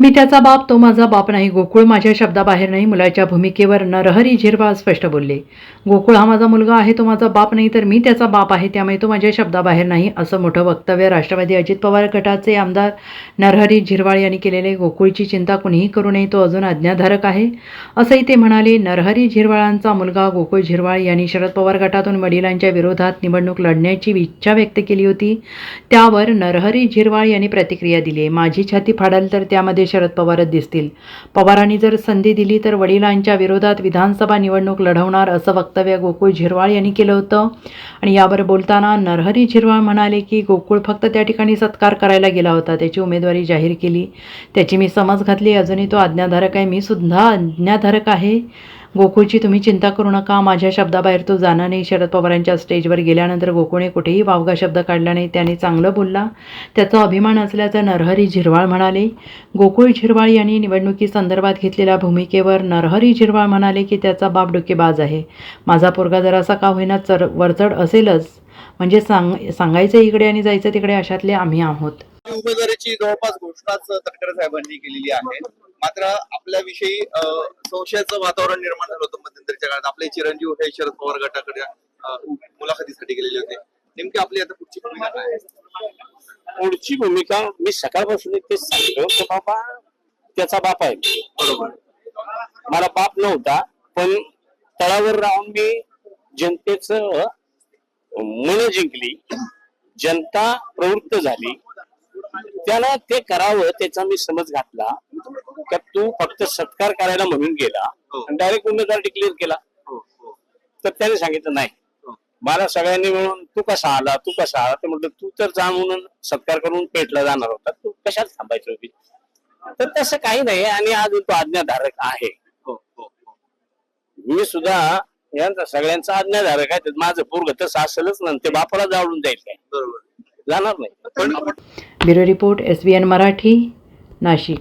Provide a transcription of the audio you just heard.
मी त्याचा बाप तो माझा बाप नाही. गोकुळ माझ्या शब्दाबाहेर नाही मुलाच्या भूमिकेवर नरहरी झिरवाळ स्पष्ट बोलले. गोकुळ हा माझा मुलगा आहे तो माझा बाप नाही तर मी त्याचा बाप आहे त्यामुळे तो माझ्या शब्दाबाहेर नाही असं मोठं वक्तव्य राष्ट्रवादी अजित पवार गटाचे आमदार नरहरी झिरवाळ यांनी केलेले. गोकुळची चिंता कुणीही करू नये तो अजून आज्ञाधारक आहे. असंही ते म्हणाले नरहरी झिरवाळांचा मुलगा गोकुळ झिरवाळ यांनी शरद पवार गटातून वडिलांच्या विरोधात निवडणूक लढण्याची इच्छा व्यक्त केली होती. त्यावर नरहरी झिरवाळ यांनी प्रतिक्रिया दिली. माझी छाती फाडाल तर त्यामध्ये शरद पवारच दिसतील. पवारांनी जर संधी दिली तर वडिलांच्या विरोधात विधानसभा निवडणूक लढवणार असं वक्तव्य गोकुळ झिरवाळ यांनी केलं होतं. आणि यावर बोलताना नरहरी झिरवाळ म्हणाले की गोकुळ फक्त त्या ठिकाणी सत्कार करायला गेला होता त्याची उमेदवारी जाहीर केली. त्याची मी समज घातली अजूनही तो आज्ञाधारक आहे. मी सुद्धा आज्ञाधारक आहे. गोकुळची तुम्ही चिंता करू नका माझ्या शब्दाबाहेर तो जाणार नाही. शरद पवारांच्या स्टेजवर गेल्यानंतर गोकुळने कुठेही वावगा शब्द काढला नाही. त्याने चांगलं बोलला. त्याचा अभिमान असल्याचं नरहरी झिरवाळ म्हणाले. गोकुळ झिरवाळ यांनी निवडणुकीसंदर्भात घेतलेल्या भूमिकेवर नरहरी झिरवाळ म्हणाले की त्याचा बाप डोकेबाज आहे. माझा पोरगा जरासा का होईना चर वरचढ असेलच. म्हणजे सांग सांगायचं इकडे आणि जायचं तिकडे अशातले आम्ही आहोत. उमेदवारीची जवळपास घोषणाच तटकरे साहेबांनी केलेली आहे. मात्र आपल्याविषयी संशयाचं वातावरण निर्माण झालं होतं मध्यंतरीच्या काळात. आपले चिरंजीव हे शरद पवार गटाकडे मुलाखतीसाठी गेलेले होते. नेमकी आपली आता पुढची भूमिका काय? पुढची भूमिका मी सकाळपासून तेच सांगतो की बाबा त्याचा बाप आहे. बरोबर. मला बाप नव्हता पण तळावर राहून मी जनतेच मन जिंकली. जनता प्रवृत्त झाली. त्याला ते करावं त्याचा मी समज घातला. का तू फक्त सत्कार करायला म्हणून गेला. हो. आणि डायरेक्ट उमेदवार डिक्लेअर केला. हो हो. तर त्याने सांगितलं नाही. मला सगळ्यांनी मिळून तू कसा आला तू कसा आला? ते म्हटलं तू तर जा म्हणून सत्कार करून पेटला जाणार होता. तू कशाला थांबायचं होती? तर तसं काही नाही आणि अजून तो आज्ञाधारक आहे. हो हो हो. मी सुद्धा यांचा सगळ्यांचा आज्ञाधारक आहे. तर माझं पूर्व तसं असेलच ना ते बापाला जाळून जाईल काय? बरोबर. जाणार नाही. पण bureau report S B N Marathi Nashik.